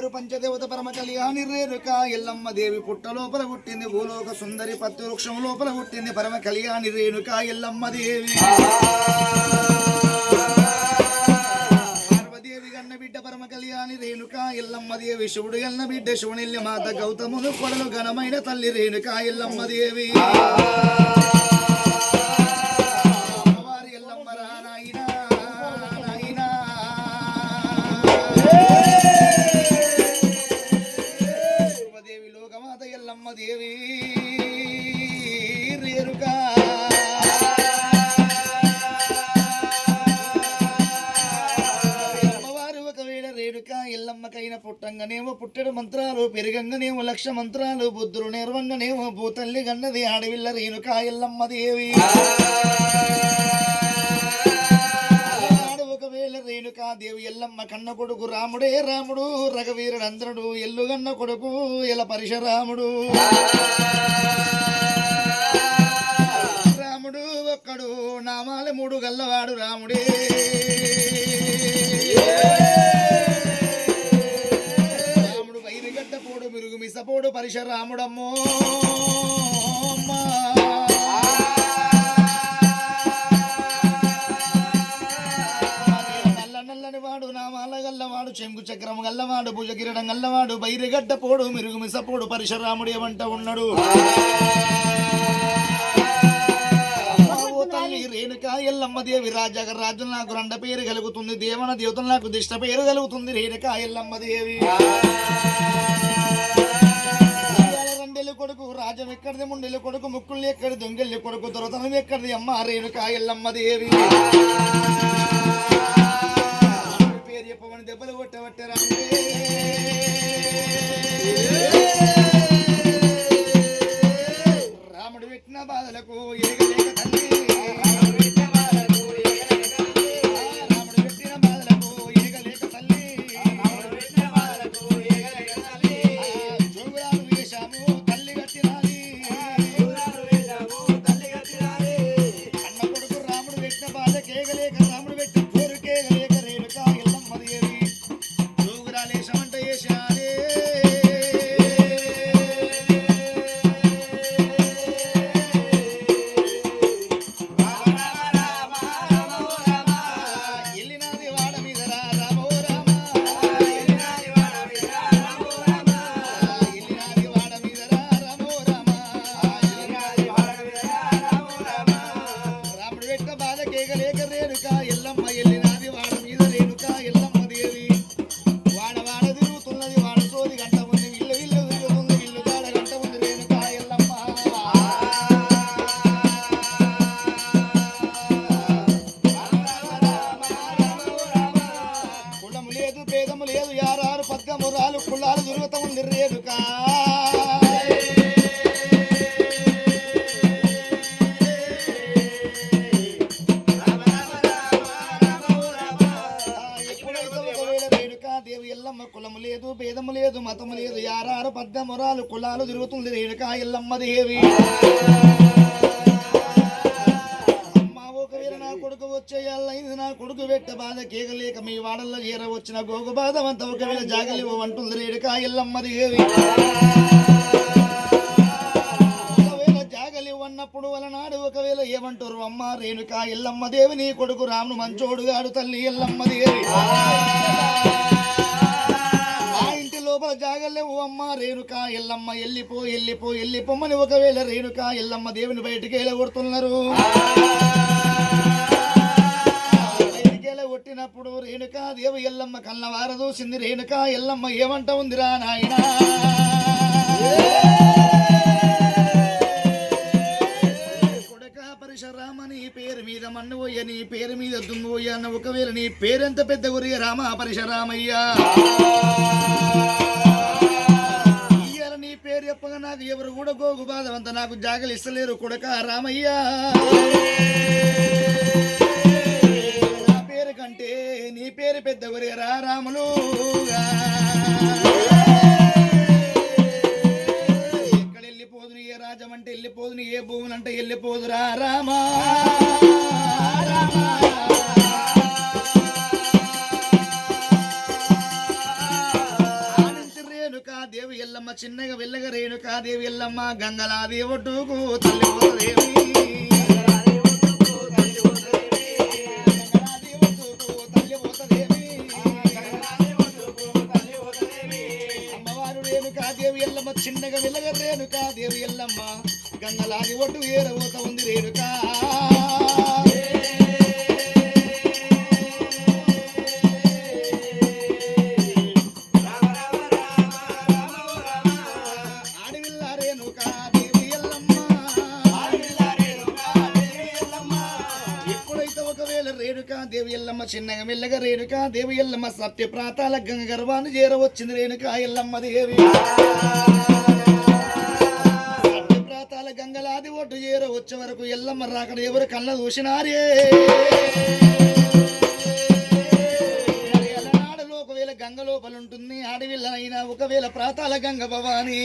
అమ్మవారు పంచదేవత పరమ కళ్యాణి రేణుక ఎల్లమ్మ దేవి పుట్ట లోపల పుట్టింది భూలోక సుందరి పత్తి వృక్షం లోపల పుట్టింది పరమ కళ్యాణి రేణుక ఎల్లమ్మ దేవి. పార్వదేవి గన్న బిడ్డ పరమ కళ్యాణి రేణుక ఎల్లమ్మ దేవి శివుడు ఎల్ల బిడ్డ శివునిల్లి మాత గౌతములు కొడలు ఘనమైన తల్లి రేణుక ఎల్లమ్మ దేవి. ఎల్లమ్మకైన పుట్టంగనేమో పుట్టడు మంత్రాలు పెరిగంగనేమో లక్ష మంత్రాలు బుద్ధులు నేర్వంగనేమో భూతల్లి గన్నది ఆడవిల్ల రేణుక ఎల్లమ్మ దేవి. ఒకవేళ రేణుకా దేవి ఎల్లమ్మ కన్న కొడుకు రాముడే రాముడు రఘవీరుడు అందరుడు ఎల్లుగన్న కొడుకు ఎల పరిశరాముడు. రాముడు ఒక్కడు నామాల మూడు గల్లవాడు రాముడే. పోడు మిసపోడు నల్ల నల్లని వాడు గల్లవాడు చెంగు చక్రం గల్లవాడు భుజ గల్లవాడు బైరిగడ్డ పోడు మిరుగు మిసపోడు పరశురాముడు ఏమంట ఉన్నాడు. తల్లి రేణుక ఎల్లమ్మ దేవి రాజాగ నాకు రండ పేరు కలుగుతుంది దేవన దేవతలు నాకు దిష్ట పేరు కలుగుతుంది రేణుక ఎల్లమ్మ దేవి. రాజ్యం ఎక్కడిది? ముండెళ్ళి కొడుకు ముక్కుళ్ళు ఎక్కడి దొంగెళ్ళి కొడుకు దొరతనం ఎక్కడిది? అమ్మ రేణుక ఎల్లమ్మ దేవి. పేరు చెప్పమని దెబ్బలు కొట్టబట్టే కులము లేదు భేదము లేదు మతము లేదు యారారు పద్దమురాలు కులాలు తిరుగుతుంది రేణుకా ఎల్లమ్మ దేవి. వచ్చేయాలైంది. నా కొడుకు పెట్ట బాధ కేగలేక మీ వాడల్లో చేర వచ్చిన గోగు బాధ అంత ఒకవేళ జాగలివ్వ అంటుంది రేణుకా ఎల్లమ్మ దేవి ఒకవేళ జాగలివ్వన్నప్పుడు వలనాడు ఒకవేళ ఏమంటారు అమ్మ రేణుక ఎల్లమ్మ దేవి నీ కొడుకు రామును మంచోడుగాడు తల్లి ఎల్లమ్మ దేవి ఆ ఇంటి లోపల జాగలేవు అమ్మ రేణుక ఎల్లమ్మ ఎల్లిపో ఎల్లిపో ఎల్లిపోమని ఒకవేళ రేణుక ఎల్లమ్మ దేవుని బయటికి వెళ్ళగొడుతున్నారు బయటికి కొట్టినప్పుడు రేణుక దేవి ఎల్లమ్మ కళ్ళ వారదూసింది రేణుక ఎల్లమ్మ ఏమంట ఉందిరా నాయనా? కొడక పరశురామ నీ పేరు మీద మన్ను పోయ నీ పేరు మీద దుమ్ము పోయ అన్న ఒకవేళ నీ పేరెంత పెద్ద గురి రామ పరిశరామయ్యా ఇయ్యాల నీ పేరు చెప్పగా నాకు ఎవరు కూడా గోగు బాధవంత నాకు జాగలు ఇస్తలేరు కొడక రామయ్యా. పేరు కంటే నీ పేరు పెద్దవరే గురి రా రాములు. ఎక్కడ వెళ్ళిపోదును ఏ రాజం అంటే వెళ్ళిపోదును ఏ భూములు అంటే వెళ్ళిపోదురా రామా. ఎల్లమ్మ చిన్నగా వెళ్ళగ రేణుకాదేవి ఎల్లమ్మ గంగలా ఒడ్డుకు తల్లి దేవి రేణుకాదేవి ఎల్లమ్మ చిన్నగా వెళ్ళగ రేణుకాదేవి ఎల్లమ్మ. గంగలాగి ఒడ్డు ఏరబోత ఉంది రేణుకా. చిన్నగా మెల్లగా రేణుకా దేవి ఎల్లమ్మ సత్య ప్రాతాల గంగ గర్వాన్ని చేరవచ్చింది రేణుక ఎల్లమ్మ దేవి. సత్య ప్రాతాల గంగలాది ఒడ్డు చేర వచ్చే వరకు ఎల్లమ్మ రాకడ ఎవరు కళ్ళ చూసినారే ఒకవేళ గంగ లోపల ఉంటుంది అడవిల్లనైనా ఒకవేళ ప్రాతాల గంగ భవాని.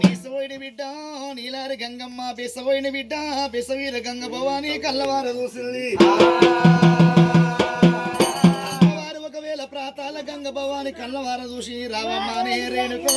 బెసవోయిని బిడ్డ నీలారి గంగమ్మ బెసవైన బిడ్డ బెసవీర గంగ భవాని కల్లవార చూసింది ఒకవేళ ప్రాతాల గంగ భవాని కల్లవార చూసి రావమ్మానే రేణుకో.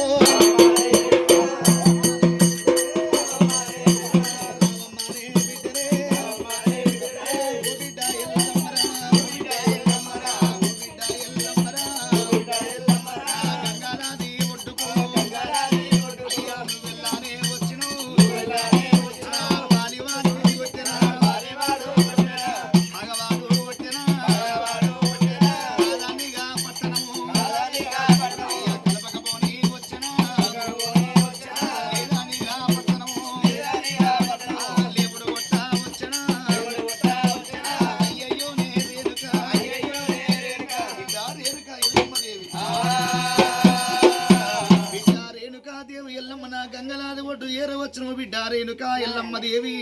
రేణుక దేవి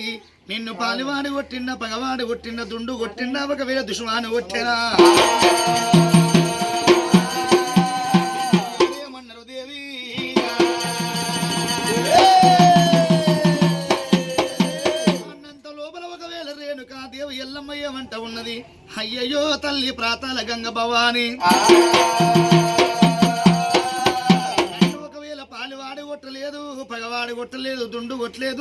నిన్ను పాలివాడి కొట్టిన పగవాడి కొట్టిన దుండు కొట్టిన. ఒకవేళ దుష్మాను కొట్టినా ఏమన్నారు రేణుకా దేవి ఉన్నది. అయ్యయ్యో తల్లి ప్రాతాల గంగ భవాని. ఒకవేళ పాలివాడి కొట్టలేదు పగవాడి కొట్టలేదు దుండు కొట్టలేదు.